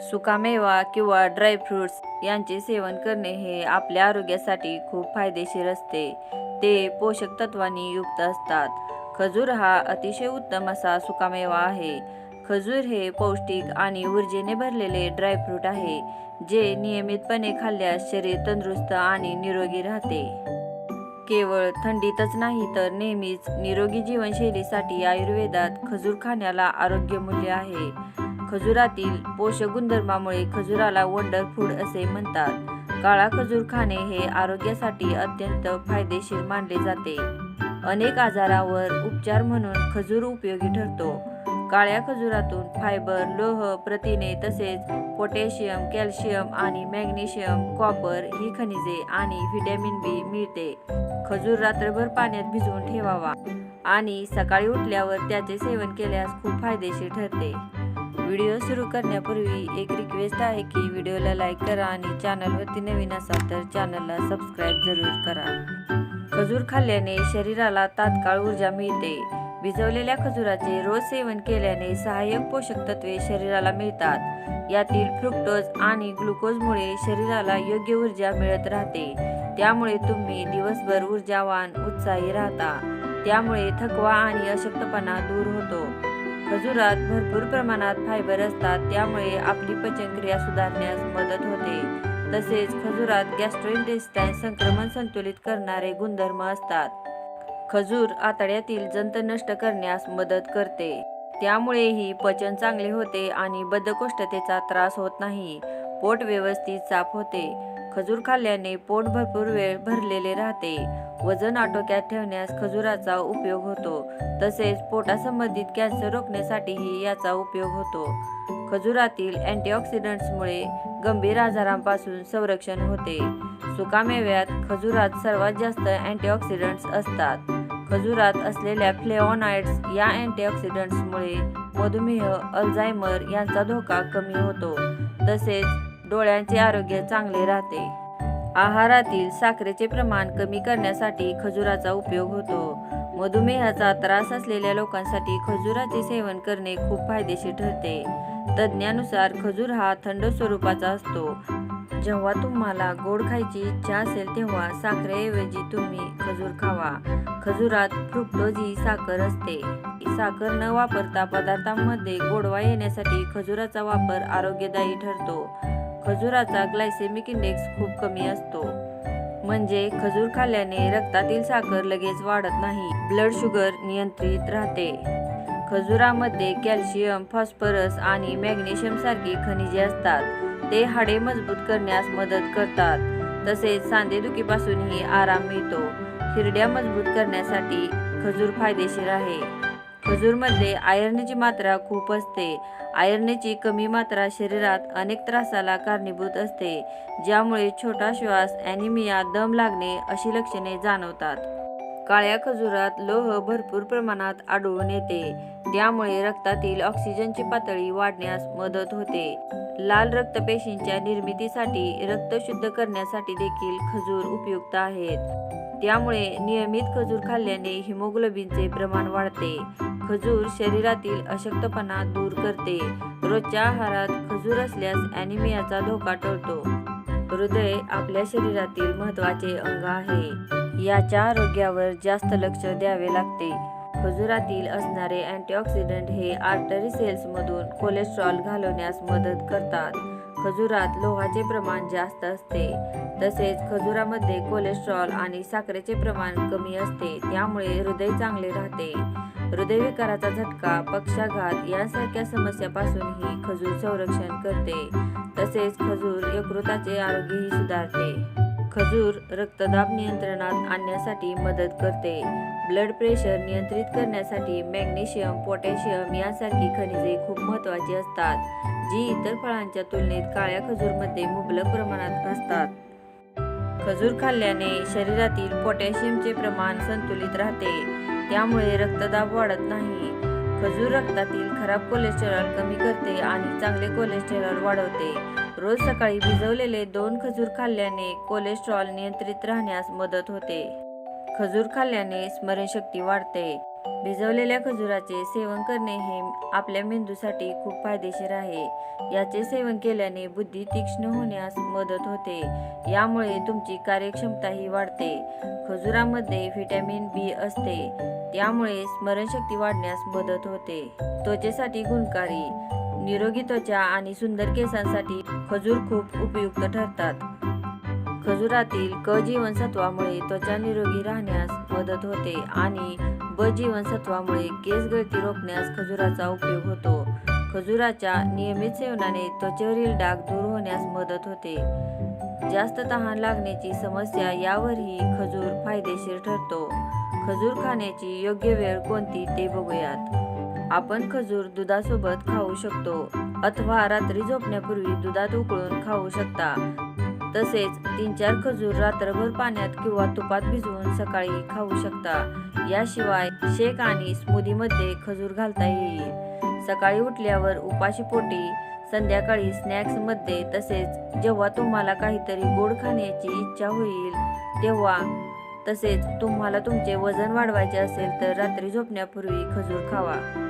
सुकामेवा किंवा ड्रायफ्रुट्स यांचे सेवन करणे हे आपल्या आरोग्यासाठी खूप फायदेशीर असते. ते पोषक तत्वांनी युक्त असतात. खजूर हा अतिशय उत्तम असा सुकामेवा आहे. खजूर हे पौष्टिक आणि ऊर्जेने भरलेले ड्रायफ्रूट आहे जे नियमितपणे खाल्ल्यास शरीर तंदुरुस्त आणि निरोगी राहते. केवळ थंडीतच नाही तर नेहमीच निरोगी जीवनशैलीसाठी आयुर्वेदात खजूर खाण्याला आरोग्य मूल्य आहे. खजुरातील पोषक गुणधर्मामुळे खजुराला वंडर फूड असे म्हणतात. काळा खजूर खाणे हे आरोग्यासाठी अत्यंत फायदेशीर मानले जाते. अनेक आजारावर उपचार म्हणून खजूर उपयोगी ठरतो. काळ्या खजुरातून फायबर लोह प्रथिने तसेच पोटॅशियम कॅल्शियम आणि मॅग्नेशियम कॉपर ही खनिजे आणि व्हिटॅमिन बी मिळते. खजूर रात्रभर पाण्यात भिजवून ठेवावा आणि सकाळी उठल्यावर त्याचे सेवन केल्यास खूप फायदेशीर ठरते. व्हिडिओ सुरू करण्यापूर्वी एक रिक्वेस्ट आहे की व्हिडिओला लाईक करा आणि चॅनलवरती नवीन असाल तर चॅनलला सबस्क्राईब जरूर करा. खजूर खाल्ल्याने शरीराला तात्काळ ऊर्जा मिळते. भिजवलेल्या खजुराचे रोज सेवन केल्याने सहाय्यक पोषक तत्वे शरीराला मिळतात. यातील फ्रुक्टोज आणि ग्लुकोजमुळे शरीराला योग्य ऊर्जा मिळत राहते. त्यामुळे तुम्ही दिवसभर ऊर्जावान उत्साही राहता. त्यामुळे थकवा आणि अशक्तपणा दूर होतो. खजुरात भरपूर प्रमाणात फायबर असतात त्यामुळे आपली पचनक्रिया सुधारण्यास मदत होते. तसेच खजुरात गॅस्ट्रोइंटेस्टाईन संक्रमण संतुलित करणारे गुणधर्म असतात. खजूर आतड्यातील जंत नष्ट करण्यास मदत करते. त्यामुळेही पचन चांगले होते आणि बद्धकोष्ठतेचा त्रास होत नाही. पोट व्यवस्थित साफ होते. खजूर खाल्ल्याने पोट भरपूर वेळ भरलेले राहते. वजन आटोक्यात ठेवण्यास खजुराचा उपयोग होतो. तसेच पोटासंबंधित कॅन्सर रोखण्यासाठीही याचा उपयोग होतो. खजुरातील अँटीऑक्सिडंट्समुळे गंभीर आजारांपासून संरक्षण होते. सुकामेव्यात खजुरात सर्वात जास्त अँटीऑक्सिडंट्स असतात. खजुरात असलेल्या फ्लेवॉनाइड्स या अँटीऑक्सिडंट्समुळे मधुमेह अल्झायमर यांचा धोका कमी होतो. तसेच डोळ्यांचे आरोग्य चांगले राहते. आहारातील साखरेचे प्रमाण कमी करण्यासाठी खजुराचा उपयोग होतो. मधुमेहाचा त्रास असलेल्या लोकांसाठी खजुराचे सेवन करणे खूप फायदेशीर ठरते. तज्ज्ञानुसार खजूर हा थंड स्वरूपाचा असतो. जेव्हा तुम्हाला गोड खायची इच्छा असेल तेव्हा साखरेऐवजी तुम्ही खजूर खावा. खजुरात फ्रुक्टोज ही साखर असते. साखर न वापरता पदार्थांमध्ये गोडवा येण्यासाठी खजुराचा वापर आरोग्यदायी ठरतो. खजुराचा ग्लायसेमिक इंडेक्स खूप कमी असतो. म्हणजे खजूर खाल्ल्याने रक्तातील साखर लगेच वाढत नाही. ब्लड शुगर नियंत्रित राहते. खजुरामध्ये कॅल्शियम फॉस्फरस आणि मॅग्नेशियम सारखी खनिजे असतात. ते हाडे मजबूत करण्यास मदत करतात. तसेच सांधेदुखीपासूनही आराम मिळतो. हिरड्या मजबूत करण्यासाठी खजूर फायदेशीर आहे. खजूरमध्ये आयर्नची मात्रा खूप असते. आयर्नची कमी मात्रा शरीरात अनेक त्रासाला कारणीभूत असते ज्यामुळे छोटा श्वास ॲनिमिया दम लागणे अशी लक्षणे जाणवतात. काळ्या खजुरात लोह भरपूर प्रमाणात आढळून येते. त्यामुळे रक्तातील ऑक्सिजनची पातळी वाढण्यास मदत होते. लाल रक्तपेशींच्या निर्मितीसाठी रक्त शुद्ध करण्यासाठी देखील खजूर उपयुक्त आहेत. त्यामुळे नियमित खजूर खाल्ल्याने हिमोग्लोबिनचे प्रमाण वाढते. खजूर शरीरातील अशक्तपणा दूर करते. रोजच्या आहारात खजूर असल्यास ॲनिमियाचा धोका टळतो. हृदय आपल्या शरीरातील महत्त्वाचे अंग आहे. याच्या आरोग्यावर जास्त लक्ष द्यावे लागते. खजुरातील असणारे अँटीऑक्सिडंट हे आर्टरी सेल्समधून कोलेस्ट्रॉल घालवण्यास मदत करतात. खजुरात लोहाचे प्रमाण जास्त असते. तसेच खजुरामध्ये कोलेस्ट्रॉल आणि साखरेचे प्रमाण कमी असते त्यामुळे हृदय चांगले राहते. हृदयविकाराचा झटका पक्षाघात यासारख्या समस्यापासूनही खजूर संरक्षण करते. तसेच खजूर यकृताचे आरोग्यही सुधारते. खजूर रक्तदाब नियंत्रणात आणण्यासाठी मदत करते. ब्लड प्रेशर नियंत्रित करण्यासाठी मॅग्नेशियम पोटॅशियम यासारखी खनिजे खूप महत्त्वाची असतात जी इतर फळांच्या तुलनेत काळ्या खजूरमध्ये मुबलक प्रमाणात असतात. खजूर खाल्ल्याने शरीरातील पोटॅशियमचे प्रमाण संतुलित राहते त्यामुळे रक्तदाब वाढत नाही. खजूर रक्तातील खराब कोलेस्टेरॉल कमी करते आणि चांगले कोलेस्टेरॉल वाढवते. रोज सकाळी भिजवलेले दोन खजूर खाल्ल्याने कोलेस्ट्रॉल नियंत्रित राहण्यास मदत होते. खजूर खाल्ल्याने स्मरणशक्ती वाढते. भिजवलेल्या खजुराचे सेवन करणे हे आपल्या मेंदूसाठी खूप फायदेशीर आहे. याचे सेवन केल्याने बुद्धी तीक्ष्ण होण्यास मदत होते. यामुळे तुमची कार्यक्षमताही वाढते. खजुरामध्ये व्हिटॅमिन बी असते. त्यामुळे स्मरणशक्ती वाढण्यास मदत होते. त्वचेसाठी गुणकारी. निरोगी त्वचा आणि सुंदर केसांसाठी खजूर खूप उपयुक्त ठरतात. खजुरातील क जीवनसत्वामुळे त्वचा निरोगी राहण्यास मदत होते आणि ब जीवनसत्वामुळे केस गळती रोखण्यास खजुराचा उपयोग होतो. खजुराच्या नियमित सेवनाने त्वचेवरील डाग दूर होण्यास मदत होते. जास्त तहान लागण्याची समस्या यावरही खजूर फायदेशीर ठरतो. खजूर खाण्याची योग्य वेळ कोणती ते बघूयात. आपण खजूर दुधासोबत खाऊ शकतो अथवा रात्री झोपण्यापूर्वी दुधात उकळून खाऊ शकता. तसेच तीन चार खजूर रात्रभर पाण्यात किंवा तुपात भिजवून सकाळी खाऊ शकता. याशिवाय शेक आणि स्मूदीमध्ये खजूर घालता येईल. सकाळी उठल्यावर उपाशी पोटी संध्याकाळी स्नॅक्समध्ये तसेच जेव्हा तुम्हाला काहीतरी गोड खाण्याची इच्छा होईल तेव्हा तसेच तुम्हाला तुमचे वजन वाढवायचे असेल तर रात्री झोपण्यापूर्वी खजूर खावा.